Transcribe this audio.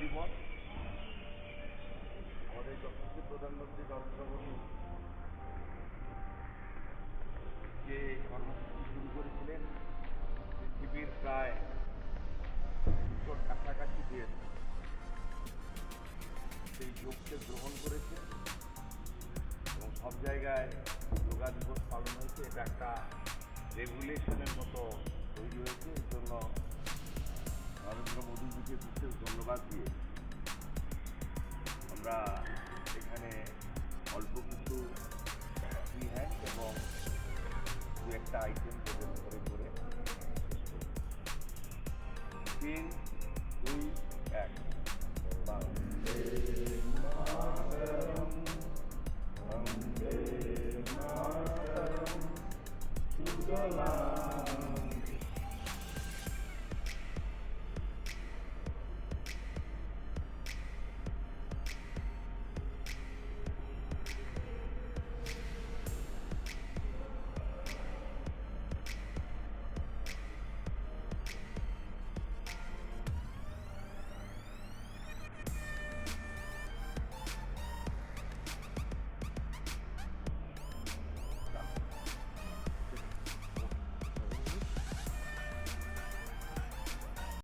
দিবস আমাদের যশস্বী প্রধানমন্ত্রী নরেন্দ্র মোদী যে কর্মসূচি শুরু করেছিলেন পৃথিবীর প্রায় দুশোর কাছাকাছি দেশ সেই যোগকে গ্রহণ করেছে এবং সব জায়গায় যোগা দিবস পালন হয়েছে এটা একটা রেগুলেশনের মতো তৈরি হয়েছে এর জন্য নরেন্দ্র মোদীজিকে বিশেষ ধন্যবাদ দিয়ে আমরা এখানে অল্প কিছু হ্যান্ড এবং দু একটা আইটেম প্রদান করে করে তিন, দুই, এক। বন্দে